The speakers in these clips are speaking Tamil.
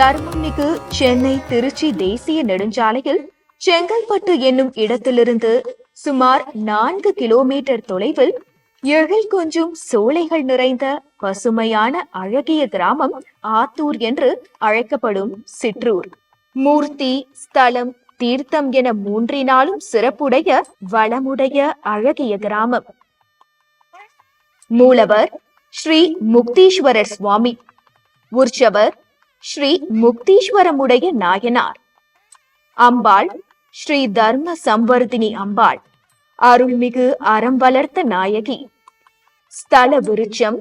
தர்மமிகு சென்னை திருச்சி தேசிய நெடுஞ்சாலையில் செங்கல்பட்டு என்னும் இடத்திலிருந்து சுமார் நான்கு கிலோமீட்டர் தொலைவில் எழில் கொஞ்சும் சோலைகள் நிறைந்த பசுமையான அழகிய கிராமம் ஆத்தூர் என்று அழைக்கப்படும் சிற்றூர். மூர்த்தி ஸ்தலம் தீர்த்தம் என மூன்றினாலும் சிறப்புடைய வளமுடைய அழகிய கிராமம். மூலவர் ஸ்ரீ முக்தீஸ்வரர் சுவாமி. உற்சவர் ஸ்ரீ முக்தீஸ்வரமுடைய நாயனார். அம்பாள் ஸ்ரீ தர்ம சம்வர்தினி அம்பாள் அருள்மிகு அறம் வளர்த்த நாயகி. ஸ்தல விருட்சம்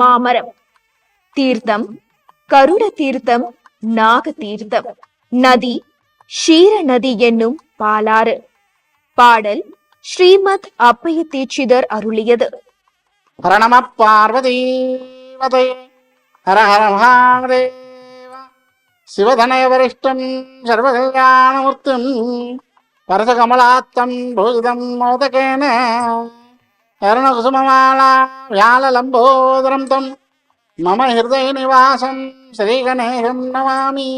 மாமரம். தீர்த்தம் கருட தீர்த்தம் நாக தீர்த்தம். நதி ஷீர நதி என்னும் பாலாறு. பாடல் ஸ்ரீமத் அப்பய தீட்சிதர் அருளியது. ஹர பார்வதி ஹர ஹர மகாதேவ சிவதனய சர்வகல்யாணமூர்த்தம் பரசகமலாத்தம் பூஜிதம் மோதகேன அருணகுசுமமாலா வியாழலம்போதரம் தம் மம ஹிருதய நிவாசம் ஸ்ரீகணேகம் நமாமி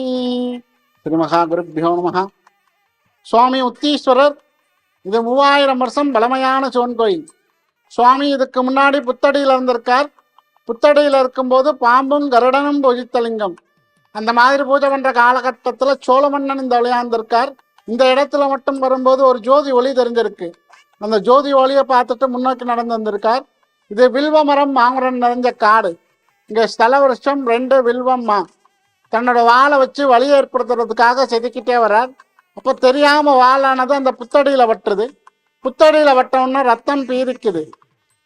திருமகா குருப்பியோ நமஹ சுவாமி உத்தீஸ்வரர் இது மூவாயிரம் வருஷம் பழமையான சிவன் கோயில் சுவாமி இதுக்கு முன்னாடி புத்தடியில் இருந்திருக்கார் புத்தடியில் இருக்கும்போது பாம்பும் கருடனும் பூஜித்த லிங்கம் அந்த மாதிரி பூஜை பண்ற காலகட்டத்தில் சோழமன்னன் இந்த விளையாண்டிருக்கார் இந்த இடத்துல மட்டும் வரும்போது ஒரு ஜோதி ஒளி தெரிஞ்சிருக்கு. அந்த ஜோதி ஒளியை பார்த்துட்டு முன்னோக்கி நடந்து வந்திருக்கார். இது வில்வ மரம் மாமரம் நிறைஞ்ச காடு. இங்கே ஸ்தல வருஷம் ரெண்டு வில்வம் மா தன்னோட வாழை வச்சு வழி ஏற்படுத்துறதுக்காக செதுக்கிட்டே வர்றார் அப்போ தெரியாம வாழானது அந்த புத்தடியில் வட்டுறது புத்தடியில் வட்டோன்னா ரத்தம் பீரிக்குது.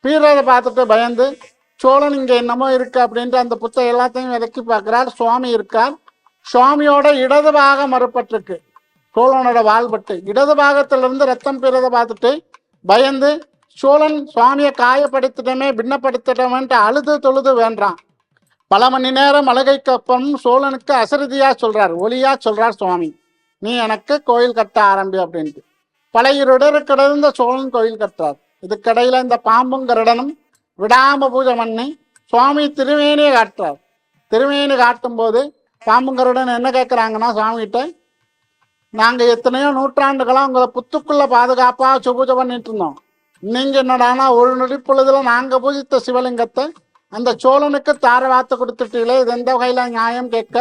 பீரதை பார்த்துட்டு பயந்து சோழன் இங்கே என்னமோ இருக்கு அப்படின்ட்டு அந்த புத்தகம் எல்லாத்தையும் விலக்கி பார்க்கிறார். சுவாமி இருக்கார். சுவாமியோட இடது பாகம் மறுபட்டிருக்கு சோழனோட வாழ்பட்டு இடது பாகத்திலிருந்து ரத்தம் பீரதை பார்த்துட்டு பயந்து சோழன் சுவாமியை காயப்படுத்திட்டமே பின்னப்படுத்திட்டமேன்ட்டு அழுது தொழுது வேண்டான் பல மணி நேரம் அழுகைக்கு அப்புறம் சோழனுக்கு அசரதியா சொல்றார் ஒளியா சொல்றார் சுவாமி. நீ எனக்கு கோயில் கட்ட ஆரம்பி அப்படின்ட்டு. பழையருடர் கிடந்த சோழன் கோயில் கட்டுறார். இதுக்கிடையில இந்த பாம்பும் கருடனும் விடாம பூஜை பண்ணி சுவாமி திருவேணியை காட்டுறார். திருவேணி காட்டும் போது பாம்புங்கருடன் என்ன கேட்குறாங்கன்னா சுவாமிகிட்ட நாங்கள் எத்தனையோ நூற்றாண்டுகளாக உங்களை புத்துக்குள்ள பாதுகாப்பாக வச்சு பூஜை பண்ணிட்டு இருந்தோம். நீங்கள் என்னடானா ஒரு நொடி பொழுதுல நாங்கள் பூஜித்த சிவலிங்கத்தை அந்த சோழனுக்கு தார வாத்து கொடுத்துட்டீங்களே இது எந்த வகையில நியாயம் கேட்க?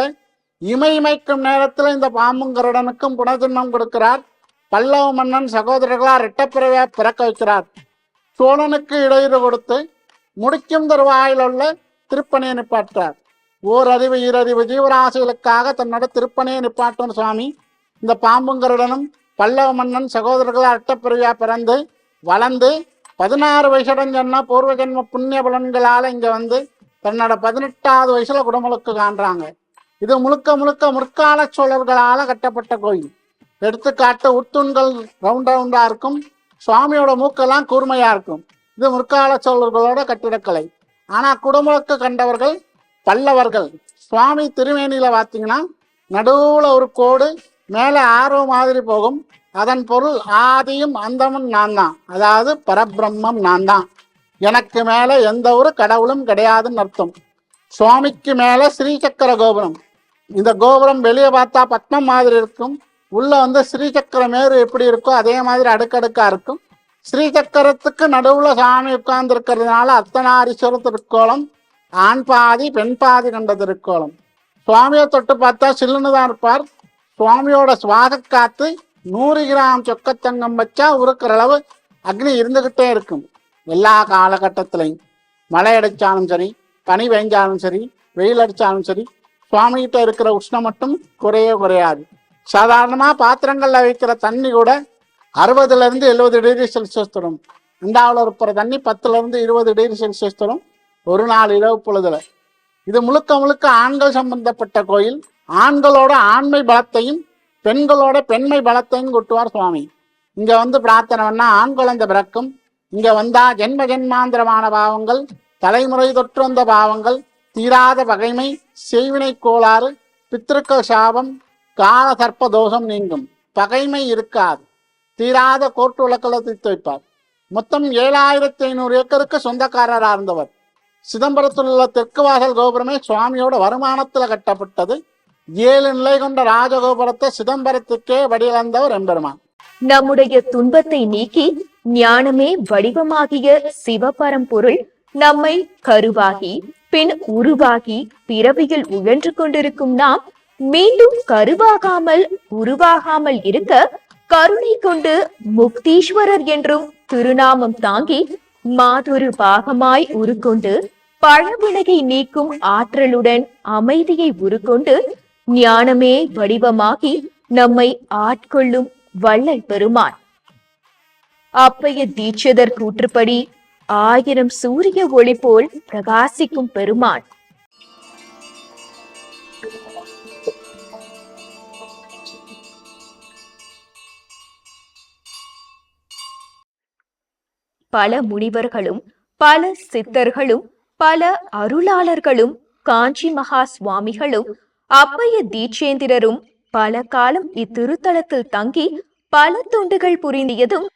இமைமைக்கும் நேரத்தில் இந்த பாம்புங்கருடனுக்கும் புனர்ஜன்மம் கொடுக்கிறார். பல்லவ மன்னன் சகோதரர்களா இரட்டப்பிறவையா பிறக்க வைக்கிறார். சோழனுக்கு இடையூறு கொடுத்து முடிக்கும் தருவாயிலுள்ள திருப்பணியை நிப்பாட்டுறார். ஓர் அறிவு ஈரறிவு ஜீவராசிகளுக்காக தன்னோட திருப்பணியை நிப்பாட்டும் சுவாமி. இந்த பாம்புங்கருடனும் பல்லவ மன்னன் சகோதரர்களா இரட்டப்பிறவியா பிறந்து வளர்ந்து பதினாறு வயசுடன் சொன்னால் பூர்வ ஜென்ம புண்ணிய பலன்களால் இங்கே வந்து தன்னோட பதினெட்டாவது வயசுல குடமுழுக்கு காண்றாங்க. இது முழுக்க முழுக்க முற்கால சோழர்களால் கட்டப்பட்ட கோயில். எடுத்துக்காட்டு உத்துண்கள் ரவுண்ட் ரவுண்டா இருக்கும். சுவாமியோட மூக்கெல்லாம் கூர்மையா இருக்கும். இது முற்கால சோழர்களோட கட்டிடக்கலை. ஆனா குடமுழுக்கு கண்டவர்கள் பல்லவர்கள். சுவாமி திருமேனியில பார்த்தீங்கன்னா நடுவுல ஒரு கோடு மேலே ஆர்வம் மாதிரி போகும். அதன் பொருள் ஆதியும் அந்தமும் நான் தான். அதாவது பரபிரம்மம் நான் தான். எனக்கு மேலே எந்த ஒரு கடவுளும் கிடையாதுன்னு அர்த்தம். சுவாமிக்கு மேலே ஸ்ரீசக்கர கோபுரம். இந்த கோபுரம் வெளியே பார்த்தா பத்மம் மாதிரி இருக்கும். உள்ள வந்து ஸ்ரீசக்கர மேரு எப்படி இருக்கோ அதே மாதிரி அடுக்கடுக்கா இருக்கும். ஸ்ரீசக்கரத்துக்கு நடுவுல சாமி உட்கார்ந்து இருக்கிறதுனால அர்த்தநாரீஸ்வரர் திருக்கோலம் ஆண் பாதி பெண் பாதி கண்ட திருக்கோலம். சுவாமியை தொட்டு பார்த்தா சில்லுன்னு தான் இருப்பார். சுவாமியோட சுவாச காத்து நூறு கிராம் சொக்கத்தங்கம் வச்சா உருக்கிற அளவு அக்னி இருந்துகிட்டே இருக்கும். எல்லா காலகட்டத்திலையும். மழை அடித்தாலும் சரி பனி பெஞ்சாலும் சரி வெயில் அடித்தாலும் சரி சுவாமிகிட்ட இருக்கிற உஷ்ணம் மட்டும் குறைய குறையாது. சாதாரணமாக பாத்திரங்களில் வைக்கிற தண்ணி கூட அறுபதுல இருந்து எழுபது டிகிரி செல்சியஸ் தரும் இண்டாவில் இருக்கிற தண்ணி பத்துல இருந்து இருபது டிகிரி செல்சியஸ் தரும் ஒரு நாள் இரவு பொழுதுல. இது முழுக்க முழுக்க ஆண்கள் சம்பந்தப்பட்ட கோயில். ஆண்களோட ஆண்மை பலத்தையும் பெண்களோட பெண்மை பலத்தையும் கொட்டுவார் சுவாமி. இங்க வந்து பிரார்த்தனை பண்ணா ஆண் குழந்தை பிறக்கும். இங்க வந்தா ஜென்ம ஜென்மாந்திரமான பாவங்கள் தலைமுறை தொற்று வந்த பாவங்கள் தீராத பகைமை செய்வினை கோளாறு பித்திருக்கள் சாபம் கால சர்ப்ப தோஷம் நீங்கும். பகைமை இருக்காது. தீராத கோர்ட்டு வழக்கில் துவைப்பார் மொத்தம் ஏழாயிரத்தி ஐநூறு ஏக்கருக்கு சொந்தக்காரராக இருந்தவர். சிதம்பரத்தில் உள்ள தெற்கு வாசல் கோபுரமே சுவாமியோட வருமானத்தில் கட்டப்பட்டது. ஏழு நிலை கொண்ட ராஜகோபுரத்தை சிதம்பரத்துக்கே வடிவந்தவர் எம்பெருமான். நம்முடைய துன்பத்தை நீக்கி ஞானமே வடிவமாகிய சிவபரம்பொருள் நம்மை கருவாகி பின் உருவாகி பிறவியில் உழன்று கொண்டிருக்கும் நாம் மீண்டும் கருவாகாமல் உருவாகாமல் இருக்க கருணை கொண்டு முக்தீஸ்வரர் என்றும் திருநாமம் தாங்கி மாதொரு பாகமாய் உருக்கொண்டு பழவினகை நீக்கும் ஆற்றலுடன் அமைதியை உருக்கொண்டு ஞானமே வடிவமாகி நம்மை ஆட்கொள்ளும் வள்ளல் பெருமான். அப்பைய தீட்சிதர் கூற்றுப்படி ஆயிரம் சூரிய ஒளி போல் பிரகாசிக்கும் பெருமான். பல முனிவர்களும் பல சித்தர்களும் பல அருளாளர்களும் காஞ்சி மகா சுவாமிகளும் அப்பைய தீட்சேந்திரரும் பல காலம் இத்திருத்தலத்தில் தங்கி பல தொண்டுகள் புரிந்தியதும்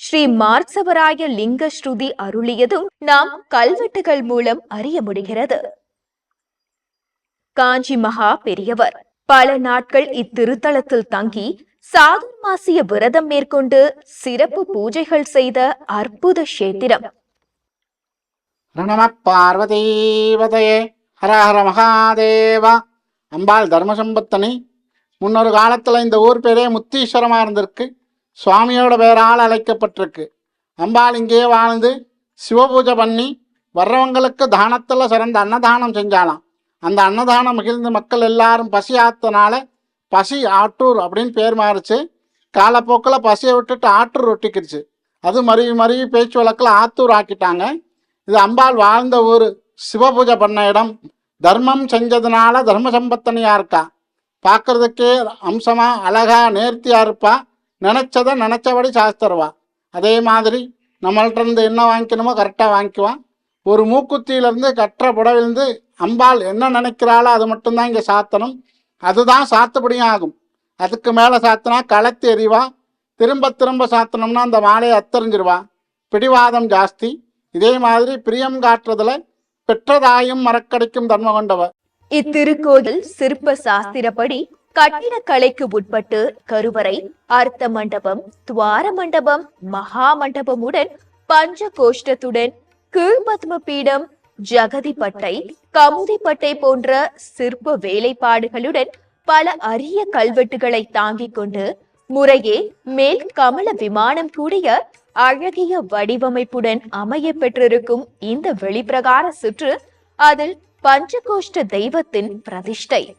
ஸ்ரீ மார்சவராய லிங்க ஸ்ருதி அருளியதும் நாம் கல்வெட்டுகள் மூலம் அறிய முடிகிறது. காஞ்சி மகா பெரியவர் பல நாட்கள் இத்திருத்தலத்தில் தங்கி சாதுர்மாசிய விரதம் மேற்கொண்டு சிறப்பு பூஜைகள் செய்த அற்புத கஷேத்திரம். நம பார்வதீபதையே ஹர ஹர மகாதேவா. அம்பாள் தர்மசம்பத்தனை முன்னொரு காலத்தில் இந்த ஊர் பேரே முத்தீஸ்வரமாக இருந்திருக்கு. சுவாமியோட பேரால் அழைக்கப்பட்டிருக்கு. அம்பாள் இங்கேயே வாழ்ந்து சிவபூஜை பண்ணி வர்றவங்களுக்கு தானத்தில் சிறந்த அன்னதானம் செஞ்சாலாம் அந்த அன்னதானம் மகிழ்ந்து மக்கள் எல்லாரும் பசி ஆத்தனால பசி ஆட்டூர் அப்படின்னு பேர் மாறுச்சு. காலப்போக்கில் பசியை விட்டுட்டு ஆட்டூர் ஒட்டிக்கிடுச்சு அது மருவி மருவி பேச்சு வழக்கில் ஆத்தூர் ஆக்கிட்டாங்க. இது அம்பாள் வாழ்ந்த ஊர். சிவபூஜை பண்ண இடம். தர்மம் செஞ்சதுனால தர்ம சம்பத்தனையாக இருக்கா? பார்க்கறதுக்கே அம்சமாக அழகா நேர்த்தியாக இருப்பா. நினச்சதை நினச்சபடி சாஸ்தருவா. அதே மாதிரி நம்மள்ட்ட இருந்து என்ன வாங்கிக்கணுமோ கரெக்டாக வாங்கிக்குவான் ஒரு மூக்குத்தியிலேருந்து கற்ற புடவிலிருந்து அம்பாள் என்ன நினைக்கிறாளோ அது மட்டும்தான் இங்கே சாத்தணும். அதுதான் சாத்துபடியும் ஆகும் அதுக்கு மேலே சாத்தினா களத்து எறிவா. திரும்ப திரும்ப சாத்தனம்னா அந்த மாலையை அத்தறிஞ்சிருவா. பிடிவாதம் ஜாஸ்தி. இதே மாதிரி பிரியம் காட்டுறதுல பெற்றதாயும் மறக்கடிக்கும் தன்மை கொண்டவர். இத்திருக்கோயில் சிற்ப சாஸ்திரப்படி கட்டிடக்கலைக்கு உட்பட்டு கருவறை அர்த்த மண்டபம் துவார மண்டபம் மகா மண்டபமுடன் பஞ்ச கோஷ்டத்துடன் கீழ்பத்ம பீடம் ஜகதிப்பட்டை கமுதிப்பட்டை போன்ற சிற்ப வேலைப்பாடுகளுடன் பல அரிய கல்வெட்டுகளை தாங்கிக் கொண்டு முறையே மேல் கமல விமானம் கூடிய அழகிய வடிவமைப்புடன் அமைய பெற்றிருக்கும் இந்த வெளிப்பிரகார சுற்று அதில் பஞ்சகோஷ்ட தெய்வத்தின் பிரதிஷ்டை.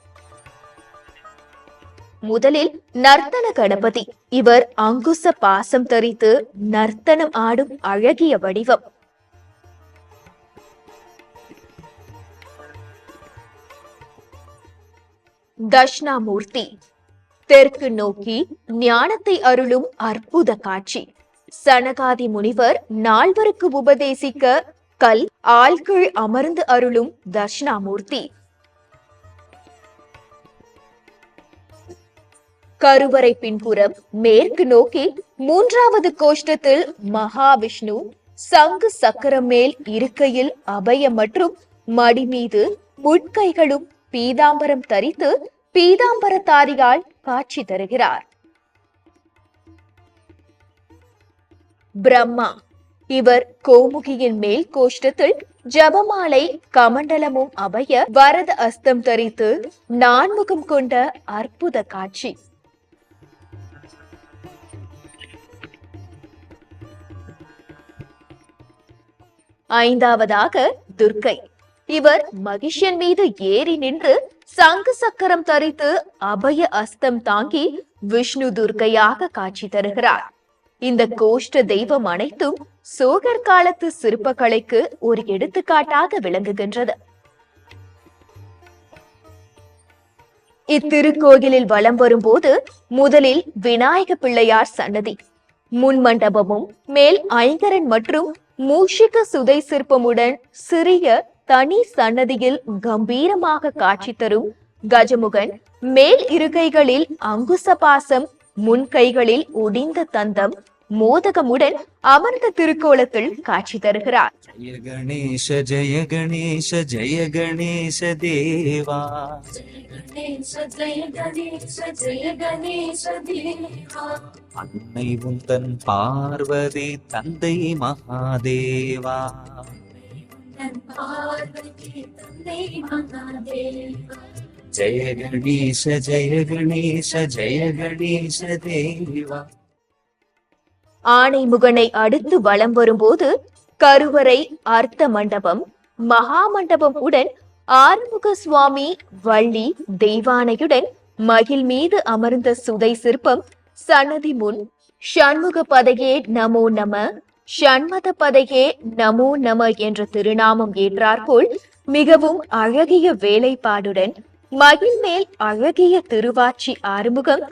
முதலில் நர்த்தன கணபதி. இவர் அங்குச பாசம் தரித்து நர்த்தனம் ஆடும் அழகிய வடிவம். தட்சிணாமூர்த்தி. தெற்கு நோக்கி ஞானத்தை அருளும் அற்புத காட்சி. சனகாதி முனிவர் நால்வருக்கு உபதேசிக்க கல் ஆள்கள் அமர்ந்து அருளும் தட்சிணாமூர்த்தி. கருவறை பின்புறம் மேற்கு நோக்கி மூன்றாவது கோஷ்டத்தில் மகாவிஷ்ணு சங்கு சக்கரம் மேல் இருக்கையில் அபயம் மற்றும் மடி மீது முட்கைகளும் பீதாம்பரம் தரித்து பீதாம்பரத்தாரியால் காட்சி தருகிறார். பிரம்மா இவர் கோமுகியின் மேல் கோஷ்டத்தில் ஜபமாலை கமண்டலமும் அபய வரத அஸ்தம் தரித்து நான்முகம் கொண்ட அற்புத காட்சி. ஐந்தாவதாக துர்க்கை. இவர் மகிஷன் மீது ஏறி நின்று சங்கு சக்கரம் தரித்து அபய அஸ்தம் தாங்கி விஷ்ணு துர்க்கையாக காட்சி தருகிறார். இந்த கோஷ்ட தெய்வம் அனைத்தும் சோகர் காலத்து சிற்பக்கலைக்கு ஒரு எடுத்துக்காட்டாக விளங்குகின்றது. இத்திருக்கோயிலில் வலம் வரும்போது முதலில் விநாயக பிள்ளையார் சன்னதி முன் மண்டபமும் மேல் ஐங்கரன் மற்றும் மூஷிக சுதை சிற்பமுடன் சிறிய தனி சன்னதியில் கம்பீரமாக காட்சி தரும் கஜமுகன் மேல் இருக்கைகளில் அங்குச பாசம் முன்கைகளில் ஒடிந்த தந்தம் மோதகமுடன் அமர்ந்த திருக்கோலத்தில் காட்சி தருகிறார். ஜய கணேச ஜய கணேச ஜய கணேச தேவா. அன்னை உந்தன் பார்வதி தந்தை மகாதேவா. தன் பார்வதி தந்தை மகாதேவா ஜெய கணேச ஜெய கணேச ஜெய கணேச தேவா ஆணைமுகனை அடுத்து வலம் வரும்போது கருவறை அர்த்த மண்டபம் மகா மண்டபம் உடன் ஆறுமுக சுவாமி வள்ளி தெய்வானையுடன் மகிழ் மீது அமர்ந்த சுதை சிற்பம் சன்னதி முன் ஷண்முக பதகே நமோ நம. ஷண்மத பதையே நமோ நம என்ற திருநாமம் ஏற்றாற்போல் மிகவும் அழகிய வேலைப்பாடுடன் மயில் மேல் அழகிய திருவாச்சி ஆறுமுகம்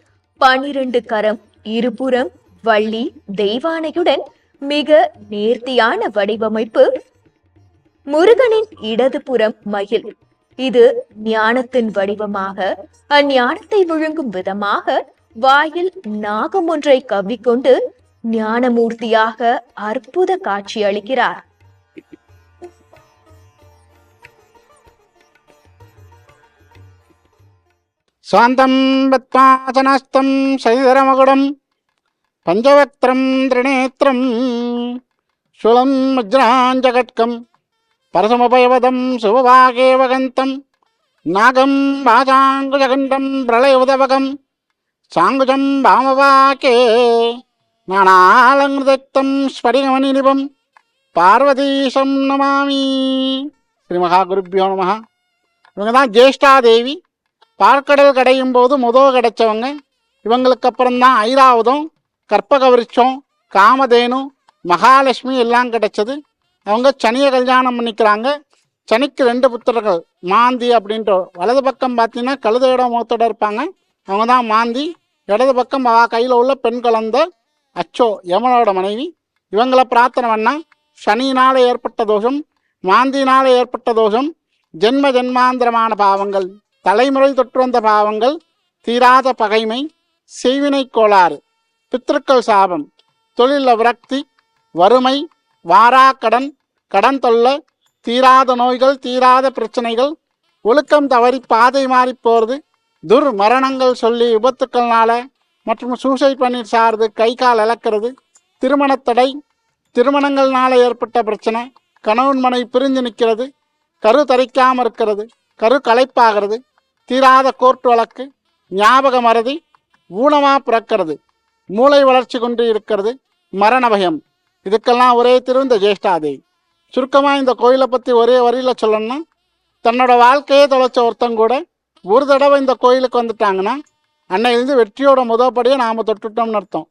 பனிரெண்டு கரம் இருபுறம் வள்ளி தெய்வானையுடன் மிக நேர்த்தியான வடிவமைப்பு. முருகனின் இடதுபுறம் மயில். இது ஞானத்தின் வடிவமாக அஞ்ஞானத்தை விழுங்கும் விதமாக வாயில் நாகம் ஒன்றை கவ்விக்கொண்டு ஞானமூர்த்தியாக அற்புத காட்சி அளிக்கிறார். சாந்தம் பத்மாசனஸ்தம் சைதரமகுடம் பஞ்சவக்திரம் திரிநேத்திரம் சுலம் வஜ்ராஞ்சகட்கம் பரசமபயவதம் சுபவாகேவகந்தம் நாகம் வாசாங்குஜகண்டம் பிரளயவுதவகம் சாங்குஜம் பாமவாக்கே. நானாலங்கிருதக்தம் ஸ்படிகமணிநிபம் பார்வதீசம் நமாமி. ஸ்ரீ மகா குருப்பியோ நம. இவங்க தான் ஜேஷ்டாதேவி. பார்க்கடல் கடையும் போது முதல் கிடைச்சவங்க. இவங்களுக்கு அப்புறம் தான் ஐராவதம் கற்பக விருட்சம் காமதேனு மகாலட்சுமி எல்லாம் கிடைச்சது. அவங்க சனியை கல்யாணம் பண்ணிக்கிறாங்க. சனிக்கு ரெண்டு புத்திரர்கள் மாந்தி அப்படின்ற வலது பக்கம் பார்த்தீங்கன்னா கழுதையோட முகத்தோட இருப்பாங்க. அவங்க தான் மாந்தி. இடது பக்கம் கையில் உள்ள பெண் குழந்தை அச்சோ யமனோட மனைவி இவங்களை பிரார்த்தனை பண்ணா சனியினால் ஏற்பட்ட தோஷம் மாந்தியினால் ஏற்பட்ட தோஷம் ஜென்ம ஜென்மாந்திரமான பாவங்கள் தலைமுறை தொற்று வந்த பாவங்கள் தீராத பகைமை செய்வினை கோளாறு பித்திருக்கள் சாபம் தொழில விரக்தி வறுமை வாரா கடன் கடன் தொல்லை தீராத நோய்கள் தீராத பிரச்சனைகள் ஒழுக்கம் தவறி பாதை மாறி போகிறது துர் மரணங்கள் சொல்லி விபத்துக்கள்னால மற்றும் சூசைட் பண்ணி சார்றது கை கால் இழக்கிறது. திருமணத்தடை திருமணங்கள்னால ஏற்பட்ட பிரச்சனை கணவன் மனைவி பிரிஞ்சு நிற்கிறது கரு தரிக்காமல் இருக்கிறது கரு களைப்பாகிறது தீராத கோர்ட் வழக்கு ஞாபக மறதி ஊனமாக பிறக்கிறது மூளை வளர்ச்சி கொண்டு இருக்கிறது மரண பயம் இதுக்கெல்லாம் ஒரே திரு இந்த ஜேஷ்டாதேவி சுருக்கமாக இந்த கோயிலை பற்றி ஒரே வரியில் சொல்லணும்னா தன்னோட வாழ்க்கையே தொலைச்ச ஒருத்தன் கூட ஒரு தடவை இந்த கோயிலுக்கு வந்துட்டாங்கன்னா அன்னையிலிருந்து வெற்றியோட முதற்படியே நாம் தொட்டுட்டோம்னு அர்த்தம்.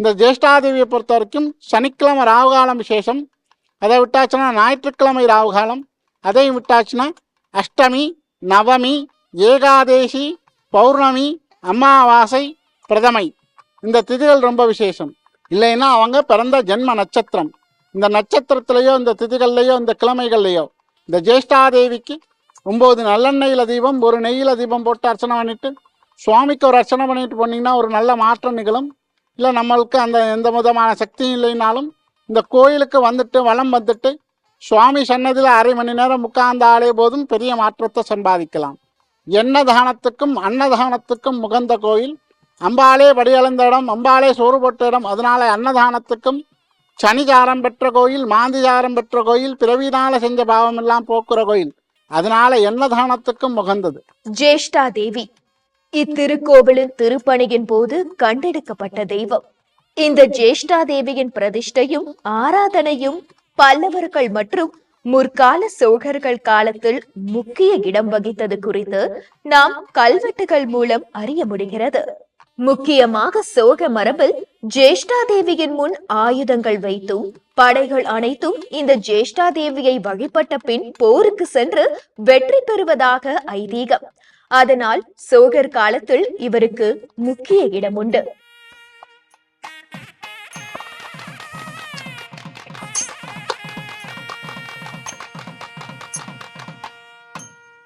இந்த ஜேஷ்டாதேவியை பொறுத்த வரைக்கும் சனிக்கிழமை ராகுகாலம் விசேஷம். அதை விட்டாச்சுன்னா ஞாயிற்றுக்கிழமை ராகுகாலம். அதையும் விட்டாச்சுன்னா அஷ்டமி நவமி ஏகாதேசி பௌர்ணமி அமாவாசை பிரதமை. இந்த திதிகள் ரொம்ப விசேஷம். இல்லைன்னா அவங்க பிறந்த ஜென்ம நட்சத்திரம். இந்த நட்சத்திரத்திலேயோ இந்த திதிகள்லையோ இந்த கிழமைகள்லையோ இந்த ஜேஷ்டாதேவிக்கு ஒம்பது நல்லெண்ணெயில் தீபம் ஒரு நெய்யில் தீபம் போட்டு அர்ச்சனை பண்ணிட்டு சுவாமிக்கு ஒரு அர்ச்சனை பண்ணிட்டு போனீங்கன்னா ஒரு நல்ல மாற்றம் நிகழும். இல்லை நம்மளுக்கு அந்த எந்த விதமான சக்தியும் இல்லைனாலும் இந்த கோயிலுக்கு வந்துட்டு வளம் வந்துட்டு சுவாமி சன்னதியில் அரை மணி நேரம் உட்கார்ந்தாலே போதும் பெரிய மாற்றத்தை சம்பாதிக்கலாம். எண்ணதானத்துக்கும் அன்னதானத்துக்கும் முகந்த கோயில். அம்பாலே படியளந்த இடம் அம்பாலே சோறு போட்ட இடம். அதனால அன்னதானத்துக்கும் சனிஜாரம் பெற்ற கோயில் மாந்திஜாரம் பெற்ற கோயில் பிறவினால செஞ்ச பாவம் எல்லாம் போக்குற கோயில். அதனால எண்ணதானத்துக்கும் முகந்தது ஜேஷ்டா தேவி. இத்திருக்கோவிலின் திருப்பணியின் போது கண்டெடுக்கப்பட்ட தெய்வம். இந்த ஜேஷ்டா தேவியின் பிரதிஷ்டையும் ஆராதனையும் பல்லவர்கள் மற்றும் முற்கால சோழர்கள் காலத்தில் முக்கிய இடம் வகித்தது குறித்து நாம் கல்வெட்டுகள் மூலம் அறிய முடிகிறது. முக்கியமாக சோக மரபில் ஜேஷ்டா தேவியின் முன் ஆயுதங்கள் வைத்தும் படைகள் அனைத்தும் இந்த ஜேஷ்டா தேவியை வழிபட்ட பின் போருக்கு சென்று வெற்றி பெறுவதாக ஐதீகம். அதனால் சோகர் காலத்தில் இவருக்கு முக்கிய இடம் உண்டு